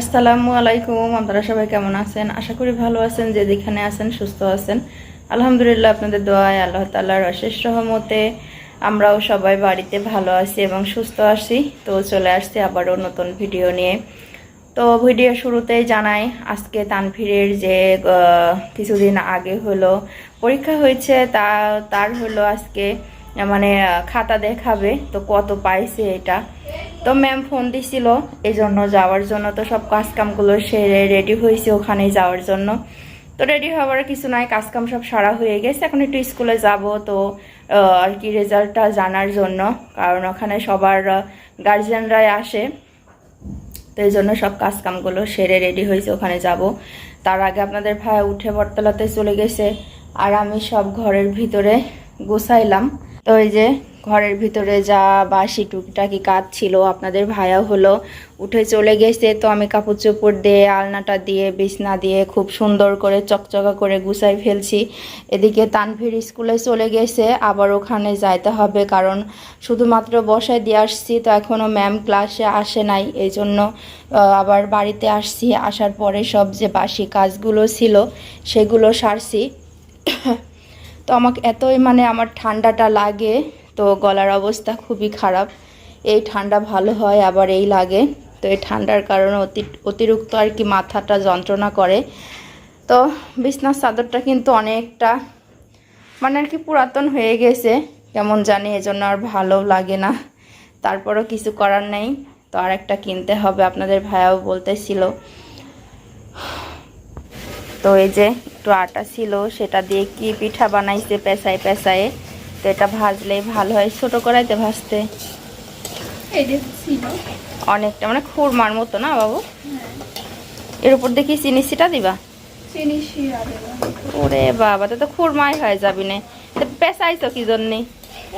আসসালামু আলাইকুম, আপনারা সবাই কেমন আছেন? আশা করি ভালো আছেন, যে যেখানে আছেন, সুস্থ আছেন। আলহামদুলিল্লাহ, আপনাদের দোয়ায় আল্লাহ তাল্লাহর অশেষ রহমতে আমরাও সবাই বাড়িতে ভালো আছি এবং সুস্থ আছি। তো চলে আসছি আবারও নতুন ভিডিও নিয়ে। তো ভিডিও শুরুতেই জানাই, আজকে তানভীরের যে কিছুদিন আগে হলো পরীক্ষা হয়েছে, তা, তার হলো আজকে মানে খাতা দেখাবে তো কত পাইছে এটা। তো ম্যাম ফোন দিছিল এই জন্য যাওয়ার জন্য, তো সব কাজকামগুলো সেরে রেডি হয়েছে ওখানে যাওয়ার জন্য। তো রেডি হওয়ার কিছু নাই, কাজকাম সব সারা হয়ে গেছে। এখন একটু স্কুলে যাব তো আর কি রেজাল্টটা জানার জন্য। কারণ ওখানে সবার গার্জিয়ানরাই আসে। তো এই জন্য সব কাজকামগুলো সেরে রেডি হয়েছে, ওখানে যাব। তার আগে আপনাদের ভাই উঠে বটতলাতে চলে গেছে। আর আমি সব ঘরের ভিতরে গোছাইলাম। তো যে ঘরের ভিতরে যা বাসি টুকিটাকি কাজ ছিল আপনাদের ভায়া হলো উঠে চলে গেছে, তো আমি কাপড় চোপড় দিয়ে, আলনাটা দিয়ে, বিছনা দিয়ে খুব সুন্দর করে চকচকা করে গুছাই ফেলছি। এদিকে তানভীর স্কুলে চলে গেছে, আবার ওখানে যাইতে হবে কারণ শুধুমাত্র বসায় দিয়ে আসছি, তো এখনও ম্যাম ক্লাসে আসে নাই, এই জন্য আবার বাড়িতে আসছি। আসার পরে সব যে বাসি কাজগুলো ছিল সেগুলো সারছি। তো আমাকে এতই মানে আমার ঠান্ডাটা লাগে, তো গলার অবস্থা খুবই খারাপ। এই ঠান্ডা ভালো হয়, আবার এই লাগে। তো এই ঠান্ডার কারণে অতি, অতিরিক্ত আর কি মাথাটা যন্ত্রণা করে। তো বিছনার চাদরটা কিন্তু অনেকটা মানে আর কি পুরাতন হয়ে গেছে, কেমন জানি এজন্য আর ভালো লাগে না। তারপরও কিছু করার নেই, তো আর একটা কিনতে হবে, আপনাদের ভাইয়াও বলতেছিল। তো এই যে একটু আটা ছিল সেটা দিয়ে কি পিঠা বানাইছে পেঁচায় পেঁচায়ে তো এটা ভাজলেই ভালো হয় ছোটো কড়াইতে ভাজতে। অনেকটা মানে খুরমার মতো না বাবু? এর উপর দেখি চিনি সিটা দিবা? চিনি শিরা ওরে বাবা তো তো খুরমাই হয়ে যাবি না। তো পেঁচাইছো কি জন্যে?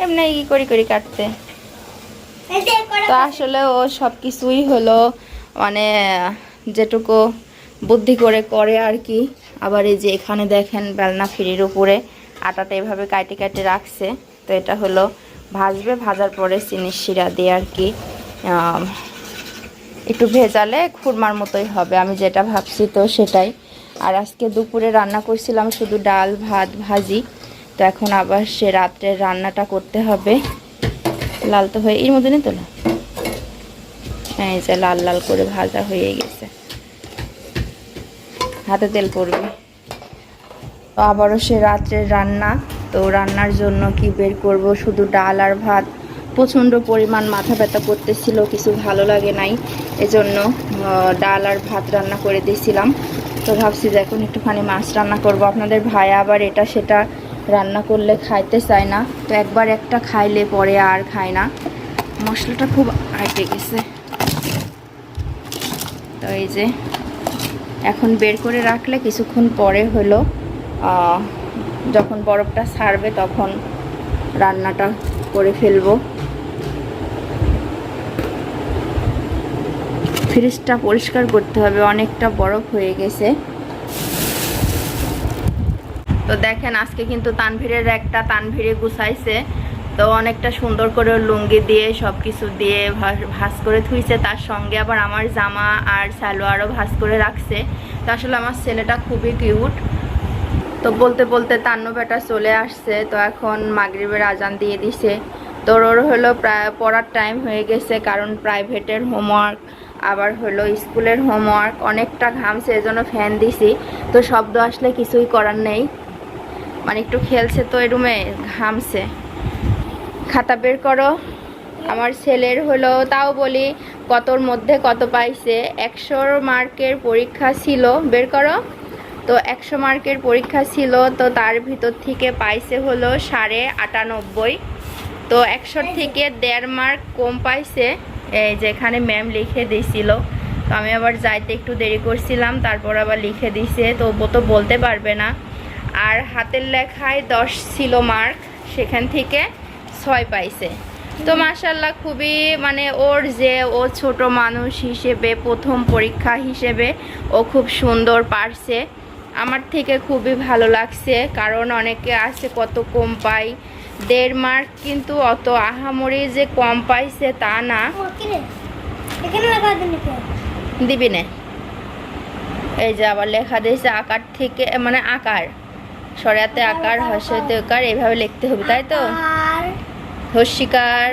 এমনি কি করি করি কাটতে। তো আসলে ও সব কিছুই হলো মানে যেটুকু বুদ্ধি করে করে আর কি। আবার এই যে এখানে দেখেন বেলনা ফিরির উপরে আটাটা এভাবে কাটে কাটে রাখছে। তো এটা হলো ভাজবে, ভাজার পরে চিনির শিরা দিয়ে আর কি একটু ভেজালে খুরমার মতোই হবে। আমি যেটা ভাবছি তো সেটাই। আর আজকে দুপুরে রান্না করছিলাম শুধু ডাল, ভাত, ভাজি। তো এখন আবার সে রাত্রের রান্নাটা করতে হবে। লাল তো হয়ে এর মধ্যে নেই তো না হ্যাঁ এই যে লাল লাল করে ভাজা হয়ে গেছে। হাতে তেল পড়বে। তো আবারও সে রাত্রের রান্না। তো রান্নার জন্য কি বের করব? শুধু ডাল আর ভাত। প্রচণ্ড পরিমাণ মাথা ব্যথা করতেছিল, কিছু ভালো লাগে নাই। এজন্য ডাল আর ভাত রান্না করে দিয়েছিলাম। তো ভাবছি যে এখন একটুখানি মাছ রান্না করব। আপনাদের ভাই আবার এটা সেটা রান্না করলে খাইতে চায় না। তো একবার একটা খাইলে পরে আর খায় না। মশলাটা খুব আটে গেছে। তো এই যে এখন বের করে রাখলে কিছুক্ষণ পরে হলো যখন বরফটা ছাড়বে তখন রান্নাটা করে ফেলব। ফ্রিজটা পরিষ্কার করতে হবে, অনেকটা বরফ হয়ে গেছে। তো দেখেন, আজকে কিন্তু তানভীরের একটা, তানভীরে গুছাইছে। তো অনেকটা সুন্দর করে লুঙ্গি দিয়ে সব কিছু দিয়ে ভাস করে থুইছে। তার সঙ্গে আবার আমার জামা আর সালোয়ারও ভাঁজ করে রাখছে। তো আসলে আমার ছেলেটা খুবই কিউট। তো বলতে বলতে তান্ন বেটা চলে আসছে। তো এখন মাগরিবের আজান দিয়ে দিছে। তো ওর হলো প্রায় পড়ার টাইম হয়ে গেছে, কারণ প্রাইভেটের হোমওয়ার্ক, আবার হলো স্কুলের হোমওয়ার্ক। অনেকটা ঘামছে এজন্য ফ্যান দিছি। তো শব্দ আসলে কিছুই করার নেই। মানে একটু খেলছে তো এই রুমে ঘামছে। খাতা বের করো। আমার ছেলের হলো, তাও বলি, কতর মধ্যে কত পাইছে? একশোর মার্কের পরীক্ষা ছিল, বের করো। তো একশো মার্কের পরীক্ষা ছিল, তো তার ভিতর থেকে পাইছে হলো সাড়ে আটানব্বই। তো একশোর থেকে দেড় মার্ক কম পাইছে, এই যেখানে ম্যাম লিখে দিয়েছিল তো আমি আবার যাইতে একটু দেরি করছিলাম, তারপর আবার লিখে দিছে, তো ও তো বলতে পারবে না। আর হাতের লেখায় দশ ছিল মার্ক সেখান থেকে। ছয় পাইছে। তো মাশাল্লাহ খুবই মানে ওর যে ও ছোট মানুষ হিসেবে প্রথম পরীক্ষা হিসেবে ও খুব সুন্দর পারছে। আমার থেকে খুবই ভালো লাগছে কারণ অনেকে আছে কত কম পায় দেড় মার্ক কিন্তু অত আহামরি যে কম পাইছে তা না। দিবি না। এই যে আবার লেখা দিয়েছে আকার থেকে মানে আকার। সরাতে আকার হর্ষতে আকার এইভাবে লিখতে হবে তাই তো? হস্যিকার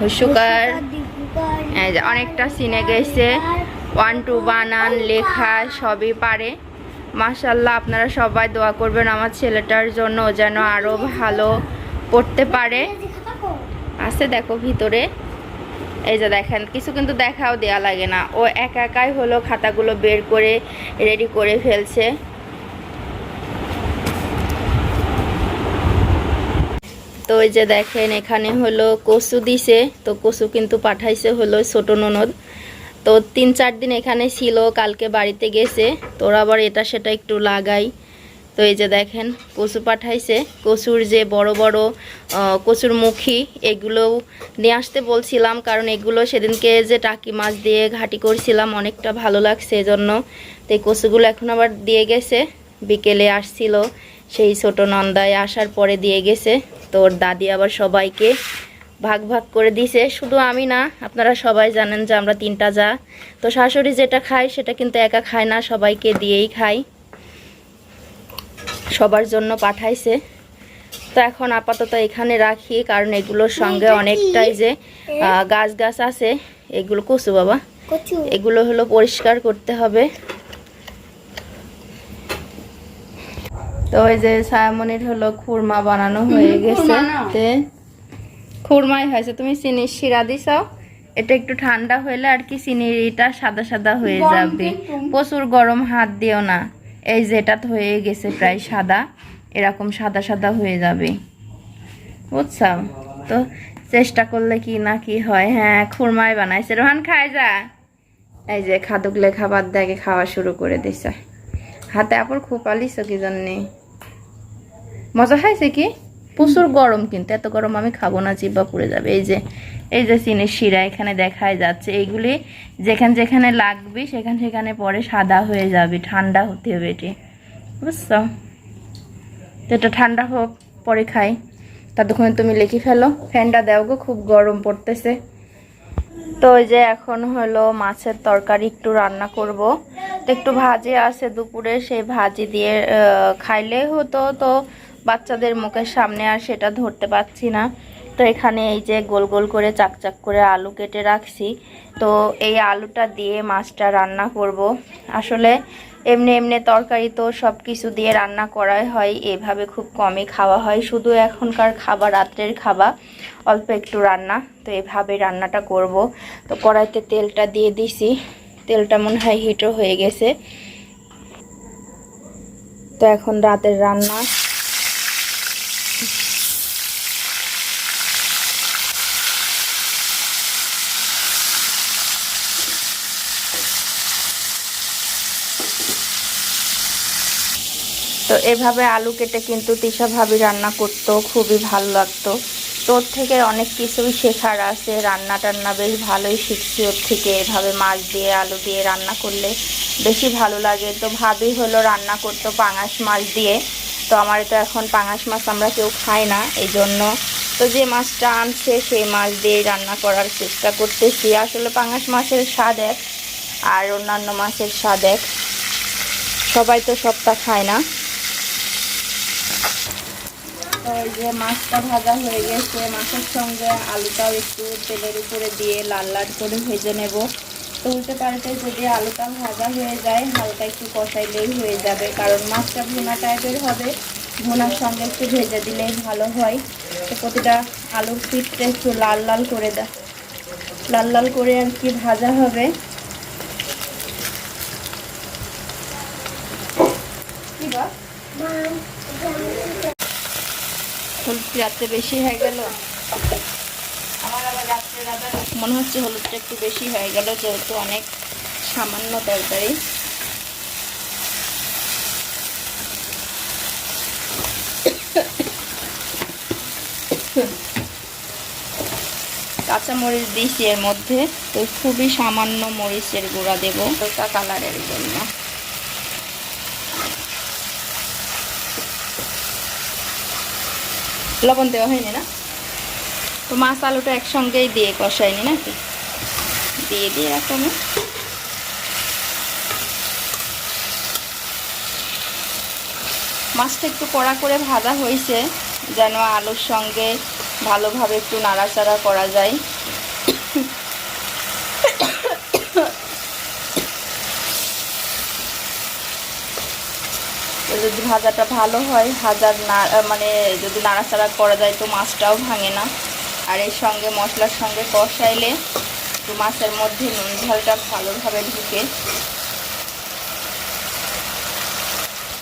হস্যকার অনেকটা সিনে গেছে। ওয়ান টু বানান লেখা সবই পারে। মাশাল্লাহ আপনারা সবাই দোয়া করবেন আমার ছেলেটার জন্য ও যেন আরও ভালো পড়তে পারে। আছে দেখো ভিতরে। এই যে দেখেন কিছু কিন্তু দেখাও দেয়া লাগে না। ও একা একাই হলো খাতাগুলো বের করে রেডি করে ফেলছে। তো ওই যে দেখেন, এখানে হলো কচু দিছে। তো কচু কিন্তু পাঠাইছে হলো ছোট ননদ। তো তিন চার দিন এখানে ছিল, কালকে বাড়িতে গেছে। তোর আবার এটা সেটা একটু লাগাই। তো এই যে দেখেন কচু পাঠাইছে। কচুর যে বড় বড় কচুর মুখী এগুলোও নিয়ে আসতে বলছিলাম। কারণ এগুলো সেদিনকে যে টাকি মাছ দিয়ে ঘাটি করছিলাম, অনেকটা ভালো লাগছে এজন্য। তো এই কচুগুলো এখন আবার দিয়ে গেছে। বিকেলে আসছিল। সেই ছোট নন্দায় আসার পরে দিয়ে গেছে। তো ওর দাদি আবার সবাইকে ভাগ ভাগ করে দিছে। শুধু আমি না আপনারা সবাই জানেন যে আমরা তিনটা যা। তো শাশুড়ি যেটা খায় সেটা কিন্তু একা খায় না সবাইকে দিয়েই খাই সবার জন্য পাঠাইছে। তো এখন আপাতত এখানে রাখি কারণ এগুলোর সঙ্গে অনেকটাই যে আহ, গাছ গাছ আছে। এগুলো কচু বাবা। এগুলো হলো পরিষ্কার করতে হবে। তো ওই যে সায়ামনির হলো খুরমা বানানো হয়ে গেছে। খুরমাই হয়েছে। তুমি চিনির শিরা দিছাও এটা একটু ঠান্ডা হইলে আর কি চিনিটা সাদা সাদা হয়ে যাবে। প্রচুর গরম হাত দিও না। এই যেটা তো হয়ে গেছে প্রায় সাদা। এরকম সাদা সাদা হয়ে যাবে। বুঝছ? তো চেষ্টা করলে কি না কি হয়। হ্যাঁ খুরমাই বানাইছে। রোহান খায় যা। এই যে খাদুকলে খাবার দেখে খাওয়া শুরু করে দিছে। হাতে আপর খুব আলিস কি জন্যে মজা খাইছে কি? প্রচুর গরম কিন্তু, এত গরম আমি খাব না, জিব্বা পুড়ে যাবে। এই যে এই যে চিনির শিরা এখানে দেখাই যাচ্ছে, এইগুলি যেখানে যেখানে লাগবে, সেখানে সেখানে পরে সাদা হয়ে যাবে, ঠান্ডা হতে হবে এটি। বুঝছ? তো এটা ঠান্ডা হোক, পরে খাই। ততক্ষণে তুমি লিখে ফেলো। ফ্যানটা দেও গো, খুব গরম পড়তেছে। তো ওই যে এখন হলো মাছের তরকারি, একটু রান্না করব। তো একটু ভাজি আছে দুপুরে, সেই ভাজি দিয়ে খাইলে হতো তো বাচ্চাদের মুখের সামনে আর সেটা ধরতে পারছি না। তো এখানে এই যে গোল গোল করে চাকচাক করে আলু কেটে রাখছি। তো এই আলুটা দিয়ে মাছটা রান্না করব। আসলে এমনি এমনি তরকারি তো সব কিছু দিয়ে রান্না করাই হয়, এভাবে খুব কমই খাওয়া হয়। শুধু এখনকার খাবার, রাত্রের খাবার, অল্প একটু রান্না। তো এভাবে রান্নাটা করব। তো কড়াইতে তেলটা দিয়ে দিছি। তেলটা মনে হয় হিটও হয়ে গেছে। তো এখন রাতের রান্না। তো এভাবে আলু কেটে কিন্তু তিশা ভাবি রান্না করতো খুবই ভালো লাগতো। তোর থেকে অনেক কিছুই শেখার আছে, রান্না টান্না বেশ ভালোই শিখছি ওর থেকে, এভাবে মাছ দিয়ে, আলু দিয়ে রান্না করলে বেশি ভালো লাগে। তো ভাবি হলো রান্না করতো পাঙাশ মাছ দিয়ে, তো আমার তো এখন পাঙাশ মাছ আমরা কেউ খাই না এই জন্য তো যে মাছটা আনছে সেই মাছ দিয়ে রান্না করার চেষ্টা করতেছি। আসলে পাঙাশ মাছের স্বাদ এক, আর অন্যান্য মাছের স্বাদ এক। সবাই তো সবটা খায় না। তো এই যে মাছটা ভাজা হয়ে গেছে, মাছের সঙ্গে আলুটাও একটু তেলের উপরে দিয়ে লাল লাল করে ভেজে নেব। তো উল্টে পাল্টে যদি আলুটা ভাজা হয়ে যায়, হালকা একটু কষাইলেই হয়ে যাবে, কারণ মাছটা ভুনা টাইপের হবে। ভুনার সঙ্গে একটু ভেজে দিলেই ভালো হয়। তো প্রতিটা আলুর পিঠটা একটু লাল লাল করে দা, লাল লাল করে আর কি ভাজা হবে। কি বা হলুদ রাত্রে বেশি হয়ে গেল? মনে হচ্ছে হলুদটা একটু বেশি হয়ে গেল, যেহেতু অনেক সামান্য তরকারি। কাঁচা মরিচ দিয়েছি এর মধ্যে, তো খুবই সামান্য মরিচের গুঁড়া দেবো। হালকা কালারের জন্য। লবণ দেওয়া হয়নি না? তো মাছ আলুটা একসঙ্গেই দিয়ে কষাইনি নাকি? দিয়ে দিয়ে রাখলাম মাছটা একটু কড়া করে ভাজা হয়েছে, যেন আলুর সঙ্গে ভালোভাবে একটু নাড়াচাড়া করা যায়। যদি ভাজাটা ভালো হয় ভাজার না মানে যদি নাড়াচাড়া করা যায় তো মাছটাও ভাঙে না। আর এর সঙ্গে মশলার সঙ্গে কষাইলে তো মাছের মধ্যে নুন ঝালটা ভালোভাবে ঢুকে।